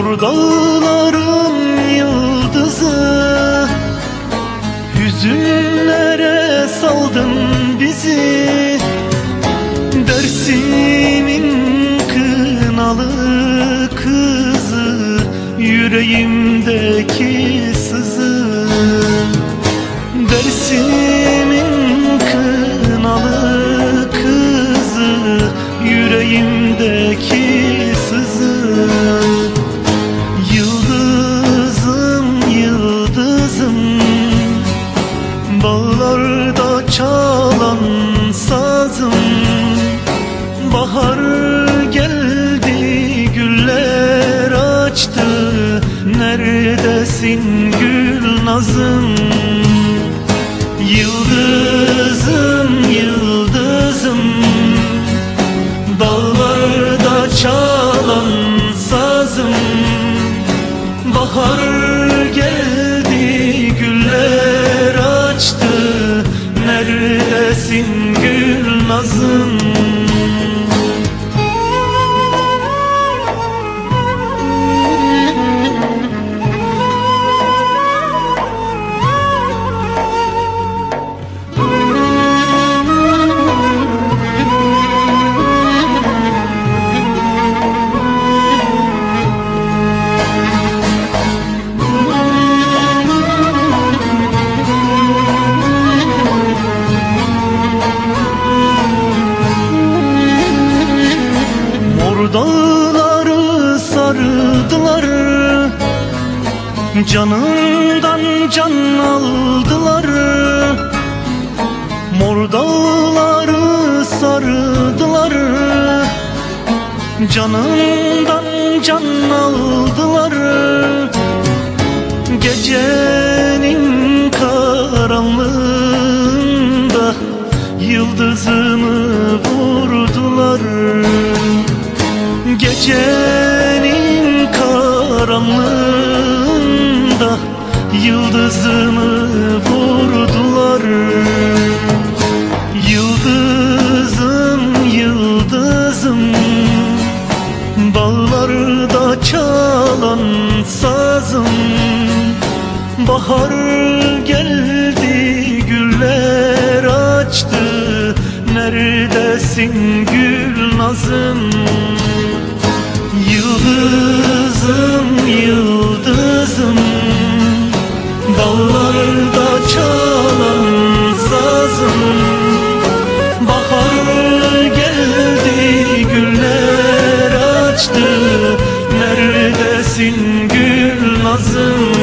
Mor dağların yıldızı. Hüzünlere saldın bizi. Dersimin kınalı kızı. Yüreğimdeki Bahar geldi güller açtı. Neredesin gül nazım? Yıldızım yıldızım. Dağlarda çalan sazım. Bahar geldi güller açtı. Neredesin gül nazım Canından can aldılar. Mor dağları sardılar. Canından can aldılar. Gecenin karanlığında Yıldızımı vurdular. Gecenin karanlığında Yıldızımı vurdular. Yıldızım, yıldızım. Bağlarda çalan sazım. Bahar geldi güller açtı. Neredesin gül nazım? Yıldızım reason